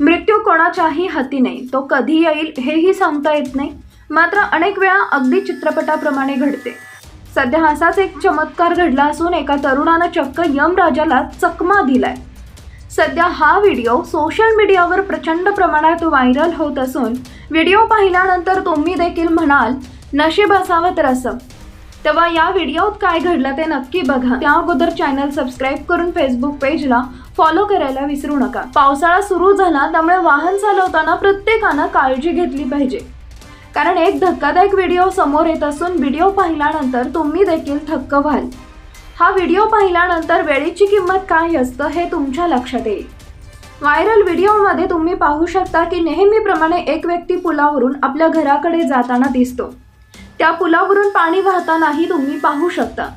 मृत्यू कोणाच्याही हाती नाही. तो कधी येईल हेही सांगता येत नाही. मात्र अनेक वेळा अगदी चित्रपटाप्रमाणे घडते. सध्या असाच एक चमत्कार घडला असून एका तरुणानं चक्क यमराजाला चकमा दिलाय. सध्या हा व्हिडिओ सोशल मीडियावर प्रचंड प्रमाणात व्हायरल होत असून व्हिडिओ पाहिल्यानंतर तुम्ही देखील म्हणाल नशीब असावं तर असं. तेव्हा या व्हिडिओत काय घडलं ते नक्की बघा. त्या अगोदर चॅनल सबस्क्राईब करून फेसबुक पेजला फॉलो करायला विसरू नका. पावसाळा सुरू झाला त्यामुळे वाहन चालवताना प्रत्येकानं काळजी घेतली पाहिजे. कारण एक धक्कादायक व्हिडिओ समोर येत असून व्हिडिओ पाहिल्यानंतर तुम्ही देखील थक्क व्हाल. हा व्हिडिओ पाहिल्यानंतर वेळेची किंमत काय असतं हे तुमच्या लक्षात येईल. व्हायरल व्हिडिओमध्ये तुम्ही पाहू शकता की नेहमीप्रमाणे एक व्यक्ती पुलावरून आपल्या घराकडे जाताना दिसतो. त्या पुलावरून पाणी वाहतानाही तुम्ही पाहू शकता.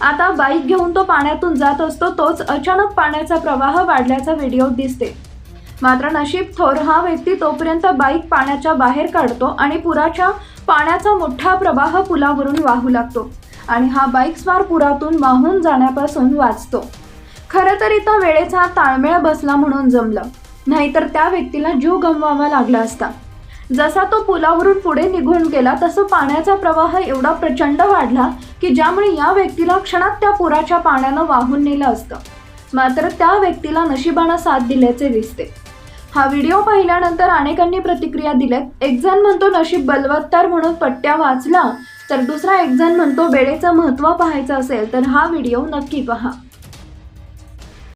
आता बाईक घेऊन तो पाण्यातून जात असतो तोच अचानक पाण्याचा प्रवाह वाढल्याचा व्हिडिओ दिसते. मात्र नशीब थोर हा व्यक्ती तोपर्यंत बाईक पाण्याच्या बाहेर काढतो आणि पुराच्या पाण्याचा मोठा प्रवाह पुलावरून वाहू लागतो आणि हा बाईक स्वार पुरातून वाहून जाण्यापासून वाचतो. खरं तर इथं वेळेचा ताळमेळ बसला म्हणून जमलं. नाहीतर त्या व्यक्तीला जीव गमवावा लागला असता. जसा तो पुलावरून पुढे निघून गेला तसं पाण्याचा प्रवाह एवढा प्रचंड वाढला की ज्यामुळे या व्यक्तीला क्षणात त्या पुराच्या पाण्यानं वाहून नेलं असतं. मात्र त्या व्यक्तीला नशिबानं साथ दिल्याचे दिसते. हा व्हिडिओ पाहिल्यानंतर अनेकांनी प्रतिक्रिया दिल्यात एक जण म्हणतो नशीब बलवत्तर म्हणून पट्ट्या वाचला तर दुसरा एक जण म्हणतो वेळेचं महत्त्व पाहायचं असेल तर हा व्हिडिओ नक्की पहा.